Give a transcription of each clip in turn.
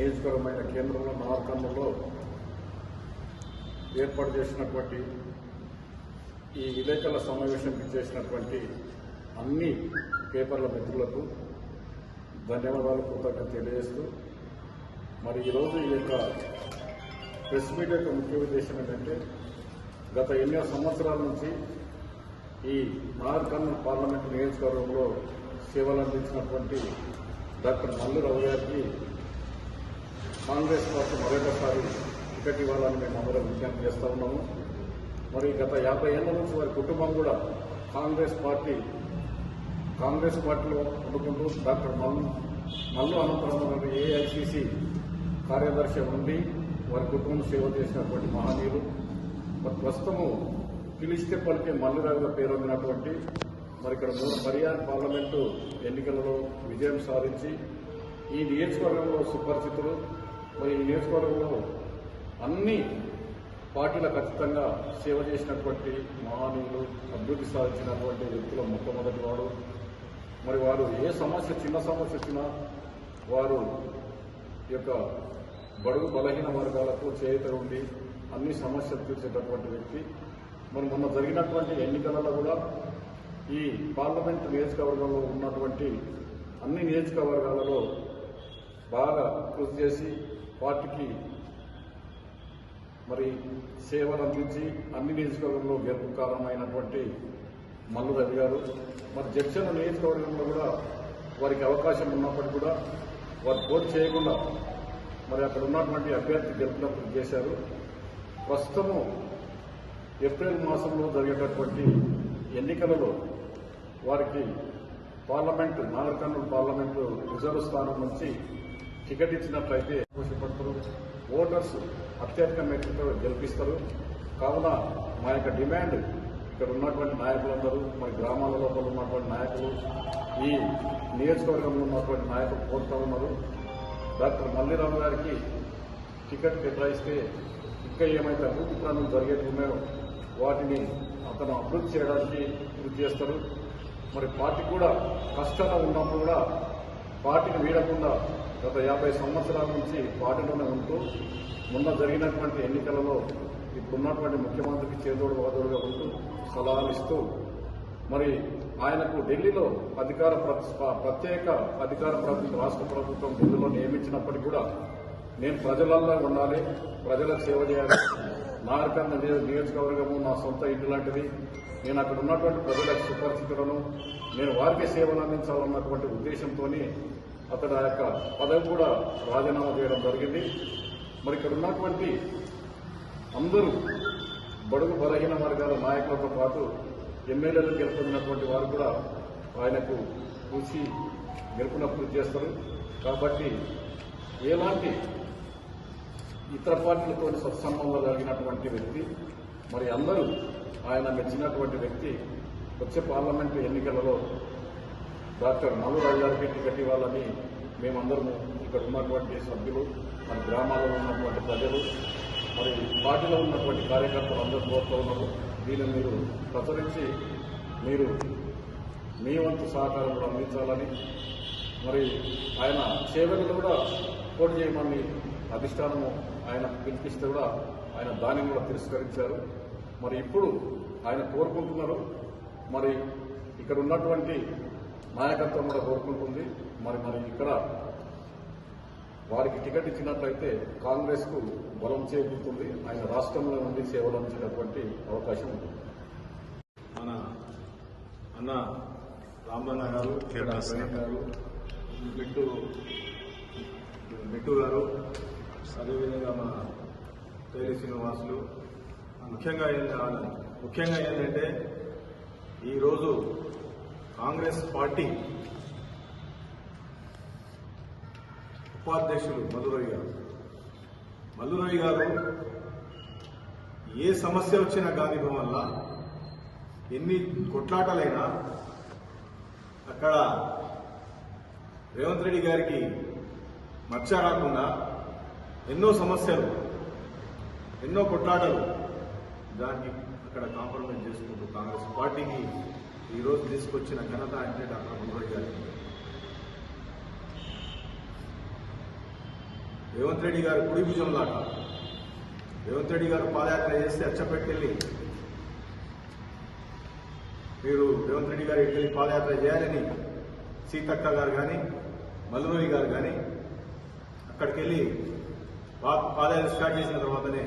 నియోజకవర్గమైన కేంద్రంలో మార్కంలో ఏర్పాటు చేసినటువంటి ఈ విలేకరుల సమావేశంకి చేసినటువంటి అన్ని పేపర్ల మిత్రులకు ధన్యవాదాలు కృతజ్ఞత తెలియజేస్తూ మరి ఈరోజు ఈ యొక్క ప్రెస్ మీట్ యొక్క ముఖ్య ఉద్దేశం ఏంటంటే గత ఎన్నో సంవత్సరాల నుంచి ఈ నార్కర్నూలు పార్లమెంట్ నియోజకవర్గంలో సేవలు అందించినటువంటి డాక్టర్ మల్లు రావు గారికి కాంగ్రెస్ పార్టీ మరొకసారి టికెట్ ఇవ్వాలని మేము అందరం విజ్ఞప్తి చేస్తూ ఉన్నాము. మరి గత యాభై ఏళ్ళ నుంచి వారి కుటుంబం కూడా కాంగ్రెస్ పార్టీ కాంగ్రెస్ పార్టీలో ఉండుకుంటూ డాక్టర్ మల్లు మల్లు అనంతరం గారు ఏఐసిసి కార్యదర్శి ఉండి వారి కుటుంబం సేవ చేసినటువంటి మహనీయులు. మరి ప్రస్తుతము పిలిస్తే పలికే మల్లురావుగా పేరొందినటువంటి మరి ఇక్కడ మూడు హర్యానా పార్లమెంటు ఎన్నికలలో విజయం సాధించి ఈ నియోజకవర్గంలో సుపరిచితులు మరి ఈ నియోజకవర్గంలో అన్ని పార్టీల ఖచ్చితంగా సేవ చేసినటువంటి మానవులు అభివృద్ధి సాధించినటువంటి వ్యక్తుల మొట్టమొదటి వాడు. మరి వారు ఏ సమస్య చిన్న సమస్య వచ్చినా వారు యొక్క బడుగు బలహీన వర్గాలకు చేయుత ఉండి అన్ని సమస్యలు తీర్చేటటువంటి వ్యక్తి. మరి మొన్న జరిగినటువంటి ఎన్నికలలో కూడా ఈ పార్లమెంట్ నియోజకవర్గంలో ఉన్నటువంటి అన్ని నియోజకవర్గాలలో బాగా కృషి చేసి పార్టీకి మరి సేవలు అందించి అన్ని నియోజకవర్గంలో గెలుపు కారణమైనటువంటి మల్లు రవి గారు మరి జడ్చన నియోజకవర్గంలో కూడా వారికి అవకాశం ఉన్నప్పటికీ కూడా వారు పోటీ చేయకుండా మరి అక్కడ ఉన్నటువంటి అభ్యర్థి గెలుపునప్పుడు చేశారు. ప్రస్తుతము ఏప్రిల్ మాసంలో జరిగేటటువంటి ఎన్నికలలో వారికి parliament Nagarkurnool parliament reserve స్థానం నుంచి టికెట్ ఇచ్చినట్లయితే సంతోషపడతారు ఓటర్స్ అత్యధిక మెట్లతో గెలిపిస్తారు. కావున మా యొక్క డిమాండ్ ఇక్కడ ఉన్నటువంటి నాయకులందరూ మరి గ్రామాల లోపల ఉన్నటువంటి నాయకులు ఈ నియోజకవర్గంలో ఉన్నటువంటి నాయకులు కోరుతా ఉన్నారు. డాక్టర్ మల్లిరావు గారికి టికెట్ కేటాయిస్తే ఇంకా ఏమైతే అభివృద్ధి పనులు జరిగేవి ఉన్నాయో వాటిని అతను అభివృద్ధి చేయడానికి కృషి చేస్తారు. మరి పార్టీ కూడా కష్టంగా ఉన్నప్పుడు కూడా పార్టీని వీడకుండా గత యాభై సంవత్సరాల నుంచి పార్టీలోనే ఉంటూ మొన్న జరిగినటువంటి ఎన్నికలలో ఇప్పుడున్నటువంటి ముఖ్యమంత్రికి చేదోడు వాదోడుగా ఉంటూ సలహాలు ఇస్తూ మరి ఆయనకు ఢిల్లీలో అధికార ప్రత్యేక అధికార ప్రభుత్వం రాష్ట్ర ప్రభుత్వం ఢిల్లీలో నియమించినప్పటికీ కూడా నేను ప్రజలల్లో ఉండాలి ప్రజలకు సేవ చేయాలి. నాగరికన్న నియోజకవర్గము నా సొంత ఇంటి లాంటిది. నేను అక్కడ ఉన్నటువంటి ప్రజలకు సుపరిచితులను నేను వారికి సేవలు అందించాలన్నటువంటి ఉద్దేశంతో అతడు ఆ యొక్క పదవి కూడా రాజీనామా చేయడం జరిగింది. మరి ఇక్కడ ఉన్నటువంటి అందరూ బడుగు బలహీన వర్గాల నాయకులతో పాటు ఎమ్మెల్యేలు గెలుపొందినటువంటి వారు కూడా ఆయనకు చూసి గెలుపున కృషి చేస్తారు. కాబట్టి ఎలాంటి ఇతర పార్టీలతో సత్సంబంధాలు కలిగినటువంటి వ్యక్తి మరి అందరూ ఆయన మెచ్చినటువంటి వ్యక్తి వచ్చే పార్లమెంటు ఎన్నికలలో డాక్టర్ మల్లురావు గారికి టికెట్ ఇవ్వాలని మేమందరము ఇక్కడ ఉన్నటువంటి సభ్యులు మన గ్రామాలలో ఉన్నటువంటి ప్రజలు మరి పార్టీలో ఉన్నటువంటి కార్యకర్తలు అందరూ కోరుతూ ఉన్నారు. దీన్ని మీరు ప్రచురించి మీరు మీ వంతు సహకారం కూడా అందించాలని మరి ఆయన సేవలు కూడా పోటీ చేయమని అధిష్టానము ఆయన పిలిపిస్తే కూడా ఆయన దానిని కూడా తిరస్కరించారు. మరి ఇప్పుడు ఆయన కోరుకుంటున్నారు. మరి ఇక్కడ ఉన్నటువంటి నాయకత్వం కూడా కోరుకుంటుంది. మరి మరి ఇక్కడ వారికి టికెట్ ఇచ్చినట్లయితే కాంగ్రెస్కు బలం చేకూరుతుంది. ఆయన రాష్ట్రంలో నుండి సేవలు అందించేటటువంటి అవకాశం ఉంటుంది. మన అన్న రామన్న గారు గారు బిట్టు బిట్టు గారు అదేవిధంగా మన తేలి శ్రీనివాసులు ముఖ్యంగా ఏంటి- ముఖ్యంగా ఏంటంటే ఈరోజు కాంగ్రెస్ పార్టీ ఉపాధ్యక్షులు మధురవి గారు. మల్లురవి గారు ఏ సమస్య వచ్చినా గాంధీభవన్ వల్ల ఎన్ని కొట్లాటలైనా అక్కడ రేవంత్ రెడ్డి గారికి మచ్చ రాకుండా ఎన్నో సమస్యలు ఎన్నో కొట్లాటలు దాన్ని అక్కడ కాంప్రమైజ్ చేసుకుంటూ కాంగ్రెస్ పార్టీకి ఈరోజు తీసుకొచ్చిన ఘనత అంటే డాక్టర్ మన్మోహన్ గారు. రేవంత్ రెడ్డి గారు కుడి భుజం లాట. రేవంత్ రెడ్డి గారు పాదయాత్ర చేస్తే అచ్చపెట్టెళ్ళి మీరు రేవంత్ రెడ్డి గారు వెళ్ళి పాదయాత్ర చేయాలని సీతక్క గారు కానీ మల్లురోయి గారు కానీ అక్కడికి వెళ్ళి పా- పాదయాత్ర స్టార్ట్ చేసిన తర్వాతనే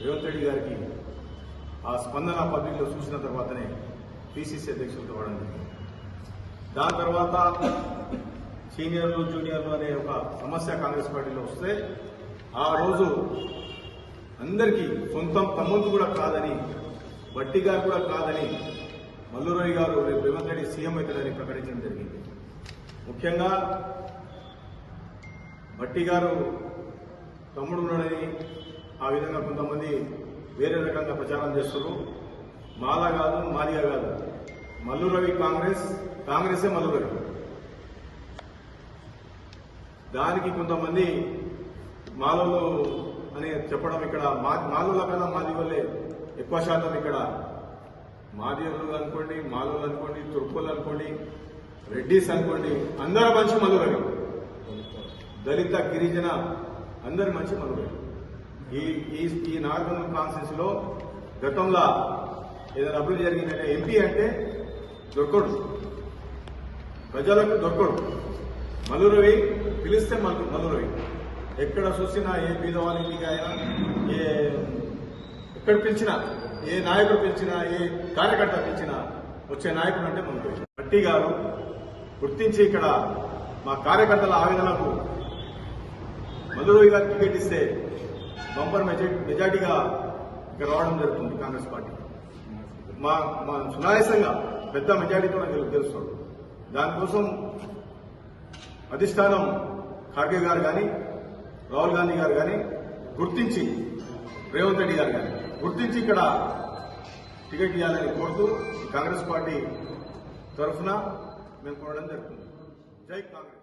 రేవంత్ రెడ్డి గారికి ఆ స్పందన పబ్లిక్లో చూసిన తర్వాతనే పిసిసి అధ్యక్షులు కావడం జరిగింది. దాని తర్వాత సీనియర్లు జూనియర్లు అనే ఒక సమస్య కాంగ్రెస్ పార్టీలో వస్తే ఆ రోజు అందరికీ సొంతం తమ్ముడు కూడా కాదని బట్టి గారు కూడా కాదని మల్లురాయి గారు రేపు రేవంత్ రెడ్డి సీఎం అవుతాడని ప్రకటించడం జరిగింది. ముఖ్యంగా బట్టి గారు తమ్ముడు ఉన్నాడని ఆ విధంగా కొంతమంది వేరే రకంగా ప్రచారం చేస్తారు మాలా కాదు మాదిగా కాదు. మల్లు రవి కాంగ్రెస్ కాంగ్రెసే మల్లు రవి. దానికి కొంతమంది మాలలు అని చెప్పడం ఇక్కడ మా మాలుల కన్నా మాది వల్లే ఎక్కువ శాతం ఇక్కడ. మాదిగలు అనుకోండి మాలోలు అనుకోండి తుర్పులు అనుకోండి రెడ్డిస్ అనుకోండి అందరూ మంచి మల్లు దళిత గిరిజన అందరి మంచి మనుగడ ఈ ఈ ఈ నాగరికం కాన్ఫరెన్స్లో గతంలో ఏదైనా అభివృద్ధి జరిగిందంటే ఎంపీ అంటే దొరకడు. ప్రజలకు దొరకడు. మల్లురవి పిలిస్తే మల్లు మల్లురవి ఎక్కడ చూసినా ఏ బీదవానికి అయినా ఏ ఎక్కడ పిలిచినా ఏ నాయకుడు పిలిచినా ఏ కార్యకర్త పిలిచినా వచ్చే నాయకుడు అంటే మల్లురవి భట్టి గారు గుర్తించి ఇక్కడ మా కార్యకర్తల ఆవేదనకు మల్లురవి గారికి టికెట్ ఇస్తే బంపర్ మెజార్టీ మెజార్టీగా ఇక్కడ రావడం జరుగుతుంది కాంగ్రెస్ పార్టీ. మా మా సునాయాసంగా పెద్ద మెజార్టీతో నాకు తెలుస్తుంది దానికోసం అధిష్టానం ఖార్గే గారు కానీ రాహుల్ గాంధీ గారు కానీ గుర్తించి రేవంత్ రెడ్డి గారు కానీ గుర్తించి ఇక్కడ టికెట్ ఇవ్వాలని కోరుతూ కాంగ్రెస్ పార్టీ తరఫున మేము కోరడం జరుగుతుంది. జై కాంగ్రెస్.